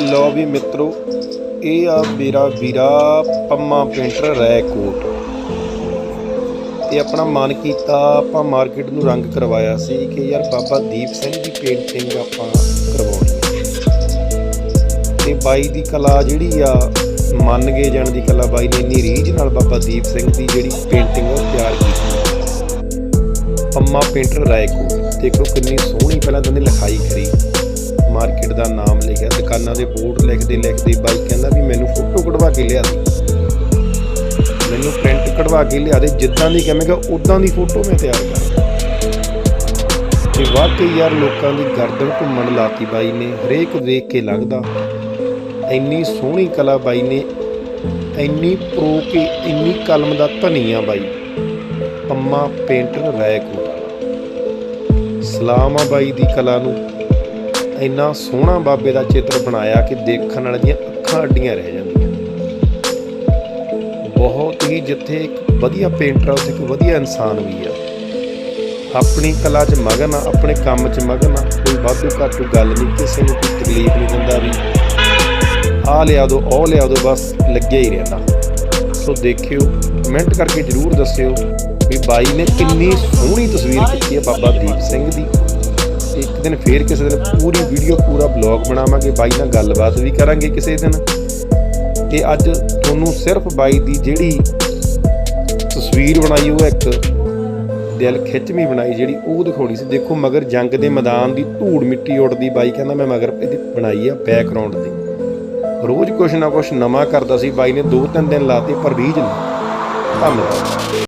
ਲੋ ਵੀ ਮਿੱਤਰੋ, ਇਹ ਆ ਮੇਰਾ ਵੀਰਾ ਪੰਮਾ ਪੇਂਟਰ ਰੈਕੋਟ। ਇਹ ਆਪਣਾ ਮਨ ਕੀਤਾ ਆਪਾਂ ਮਾਰਕੀਟ ਨੂੰ ਰੰਗ ਕਰਵਾਇਆ ਸੀ ਕਿ ਯਾਰ ਬਾਬਾ ਦੀਪ ਸਿੰਘ ਦੀ ਪੇਂਟਿੰਗ ਆਪਾਂ ਕਰਵਾਉਣੀ ਹੈ। ਤੇ ਬਾਈ ਦੀ ਕਲਾ ਜਿਹੜੀ ਆ, ਮੰਨ ਗਏ ਜਾਣ ਦੀ ਕਲਾ ਬਾਈ ਨੇ ਇੰਨੀ ਰੀਝ ਨਾਲ ਬਾਬਾ ਦੀਪ ਸਿੰਘ ਦੀ ਜਿਹੜੀ ਪੇਂਟਿੰਗ ਉਹ ਤਿਆਰ ਕੀਤੀ ਪੰਮਾ ਪੇਂਟਰ ਰਾਏਕੋਟ ਦੇਖੋ ਕਿੰਨੀ ਸੋਹਣੀ ਪਹਿਲਾਂ ਤਾਂ ਉਹਨੇ ਲਿਖਾਈ ਕਰੀ। ਮਾਰਕੀਟ ਦਾ ਨਾਮ ਲਿਖਿਆ, ਦੁਕਾਨਾਂ ਦੇ ਬੋਰਡ ਲਿਖਦੇ ਲਿਖਦੇ, ਬਾਈ ਕਹਿੰਦਾ ਵੀ ਮੈਨੂੰ ਫੋਟੋ ਕਢਵਾ ਕੇ ਲਿਆ ਦੇ। ਮੈਨੂੰ ਪ੍ਰਿੰਟ ਕਢਵਾ ਕੇ ਲਿਆ ਦੇ, ਜਿੱਦਾਂ ਦੀ ਕਹੇਗਾ ਉਦਾਂ ਦੀ ਫੋਟੋ ਮੈਂ ਤਿਆਰ ਕਰਾਂ ਤੇ ਵਾਕਈ ਯਾਰ ਲੋਕਾਂ ਦੀ ਗਰਦਨ ਘੁੰਮਣ ਲਾਤੀ ਬਾਈ ਨੇ, ਹਰੇਕ ਵੇਖ ਕੇ ਲੱਗਦਾ, ਇੰਨੀ ਸੋਹਣੀ ਕਲਾ ਬਾਈ ਨੇ, ਇੰਨੀ ਪ੍ਰੋ ਕੇ ਇੰਨੀ ਕਲਮ ਦਾ ਧਨੀ ਆ ਬਾਈ, ਪੰਮਾ ਪੇਂਟਰ ਰੈਕੋਟ ਵਾਲਾ ਸਲਾਮ ਆ ਬਾਈ ਦੀ ਕਲਾ ਨੂੰ। ਇੰਨਾ ਸੋਹਣਾ ਬਾਬੇ ਦਾ ਚਿੱਤਰ ਬਣਾਇਆ ਕਿ ਦੇਖਣ ਵਾਲੇ ਦੀਆਂ ਅੱਖਾਂ ਅੱਡੀਆਂ ਰਹਿ ਜਾਂਦੀਆਂ। ਬਹੁਤ ਹੀ ਜਿੱਥੇ ਇੱਕ ਵਧੀਆ ਪੇਂਟਰ ਆ, ਉੱਥੇ ਇੱਕ ਵਧੀਆ ਇਨਸਾਨ ਵੀ ਆ। ਆਪਣੀ ਕਲਾ 'ਚ ਮਗਨ ਆ, ਆਪਣੇ ਕੰਮ 'ਚ ਮਗਨ ਆ, ਕੋਈ ਵਾਧੂ ਘਾਟੂ ਗੱਲ ਨਹੀਂ, ਕਿਸੇ ਨੂੰ ਕੋਈ ਤਕਲੀਫ ਨਹੀਂ ਦਿੰਦਾ ਵੀ ਆ ਲਿਆ ਦੋ, ਉਹ ਲਿਆ ਦੋ, ਬਸ ਲੱਗਿਆ ਹੀ ਰਹਿੰਦਾ। ਸੋ ਦੇਖਿਓ ਕਮੈਂਟ ਕਰਕੇ ਜਰੂਰ ਦੱਸਿਓ ਵੀ ਬਾਈ ਨੇ ਕਿੰਨੀ ਸੋਹਣੀ ਤਸਵੀਰ ਕੀਤੀ ਹੈ ਬਾਬਾ ਦੀਪ ਸਿੰਘ ਦੀ। ਇੱਕ ਦਿਨ ਫੇਰ ਕਿਸੇ ਦਿਨ ਪੂਰੀ ਵੀਡੀਓ ਪੂਰਾ ਬਲੌਗ ਬਣਾਵਾਂਗੇ। ਬਾਈ ਨਾਲ ਗੱਲਬਾਤ ਵੀ ਕਰਾਂਗੇ ਕਿਸੇ ਦਿਨ। ਤੇ ਅੱਜ ਤੁਹਾਨੂੰ ਸਿਰਫ ਬਾਈ ਦੀ ਜਿਹੜੀ ਤਸਵੀਰ ਬਣਾਈ, ਉਹ ਇੱਕ ਦਿਲ ਖਿੱਚਵੀਂ ਬਣਾਈ, ਜਿਹੜੀ ਉਹ ਦਿਖਾਉਣੀ ਸੀ। ਦੇਖੋ, ਮਗਰ ਜੰਗ ਦੇ ਮੈਦਾਨ ਦੀ ਧੂੜ ਮਿੱਟੀ ਉੱਡਦੀ। ਬਾਈ ਕਹਿੰਦਾ, ਮੈਂ ਮਗਰ ਇਹਦੀ ਬਣਾਈ ਆ ਬੈਕਗ੍ਰਾਉਂਡ ਦੀ। ਰੋਜ਼ ਕੁਛ ਨਾ ਕੁਛ ਨਵਾਂ ਕਰਦਾ ਸੀ। ਬਾਈ ਨੇ ਦੋ ਤਿੰਨ ਦਿਨ ਲਾਤੇ, ਪਰ ਰੀਝ ਨਹੀਂ। ਧੰਨਵਾਦ।